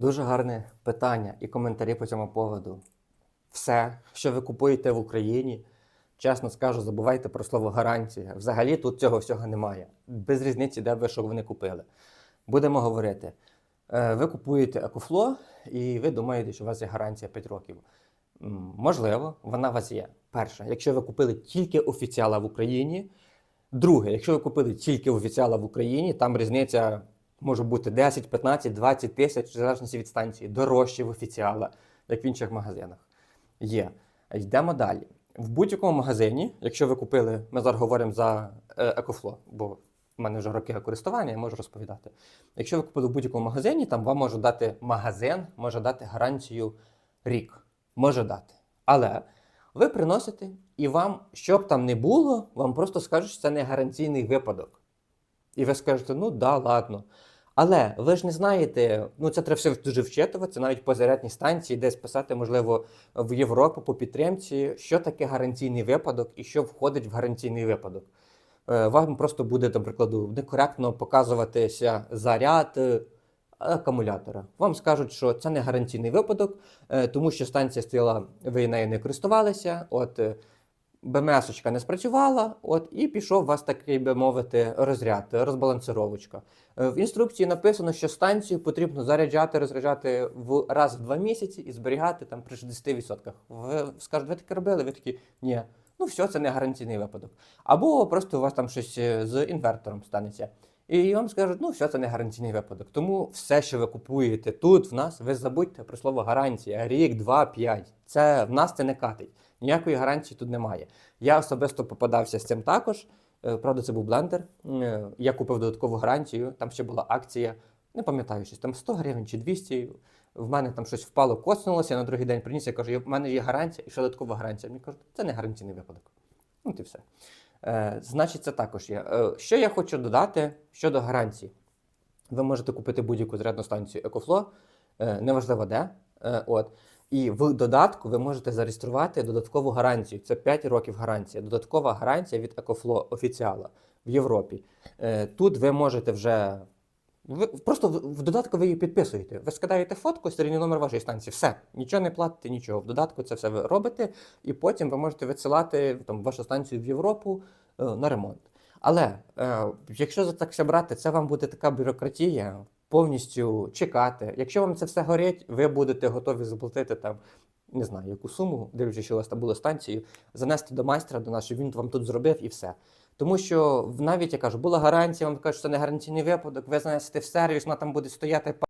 Дуже гарне питання і коментарі по цьому поводу. Все, що ви купуєте в Україні, чесно скажу, забувайте про слово гарантія. Взагалі тут цього всього немає. Без різниці, де ви що вони купили. Будемо говорити. Е, Ви купуєте екофло, і ви думаєте, що у вас є гарантія 5 років. Можливо, вона у вас є. Перше, якщо ви купили тільки офіціала в Україні. Друге, якщо ви купили тільки офіціала в Україні, там різниця може бути 10, 15, 20 тисяч, в залежності від станції, дорожче в офіціала, як в інших магазинах. Є. Йдемо далі. В будь-якому магазині, якщо ви купили, ми зараз говоримо за е, екофло, бо в мене вже роки користування, я можу розповідати. Якщо ви купили в будь-якому магазині, там вам може дати магазин, може дати гарантію рік. Може дати. Але ви приносите, і вам, що б там не було, вам просто скажуть, що це не гарантійний випадок. І ви скажете, ну да, ладно. Але ви ж не знаєте, ну це треба все дуже вчитуватися, навіть по зарядній станції, десь писати, можливо, в Європу по підтримці, що таке гарантійний випадок і що входить в гарантійний випадок. Е, Вам просто буде, до прикладу, некоректно показуватися заряд е, акумулятора. Вам скажуть, що це не гарантійний випадок, е, тому що станція стояла, ви нею не користувалися. От БМС-очка не спрацювала, от, і пішов у вас такий, би мовити, розряд, розбалансировочка. Е, В інструкції написано, що станцію потрібно заряджати, розряджати в раз в два місяці і зберігати там при 60%. Ви скажете, ви таке робили? Ви такі, ні. Ну, все, це не гарантійний випадок. Або просто у вас там щось е, з інвертором станеться. І вам скажуть, ну все, це не гарантійний випадок. Тому все, що ви купуєте тут в нас, ви забудьте про слово гарантія. Рік, два, п'ять. Це в нас це не катить. Ніякої гарантії тут немає. Я особисто попадався з цим також. Е, Правда, це був блендер. Е, Я купив додаткову гарантію. Там ще була акція. Не пам'ятаю щось, там 100 гривень чи 200. В мене там щось впало, коцнулося, я на другий день приніс, я кажу, в мене є гарантія і ще додаткова гарантія. Мені кажуть, це не гарантійний випадок. Ну, і все. Е, значить, це також є. Е, що я хочу додати щодо гарантії? Ви можете купити будь-яку зарядну станцію EcoFlow, е, неважливо де. От. І в додатку ви можете зареєструвати додаткову гарантію. Це 5 років гарантія. Додаткова гарантія від EcoFlow офіціала в Європі. Тут ви можете вже. Ви просто в додатку ви її підписуєте. Ви скидаєте фотку, серійний номер вашої станції. Все, нічого не платите, нічого. В додатку це все ви робите, і потім ви можете відсилати там, вашу станцію в Європу е, на ремонт. Але е, якщо за так все брати, це вам буде така бюрократія, повністю чекати. Якщо вам це все горить, ви будете готові заплатити там. Не знаю, яку суму, дивлячись, що у вас там було станцію, занести до майстра до нас, він вам тут зробив і все. Тому що навіть я кажу, була гарантія, вам кажуть, що це не гарантійний випадок, ви занесете в сервіс, вона там буде стояти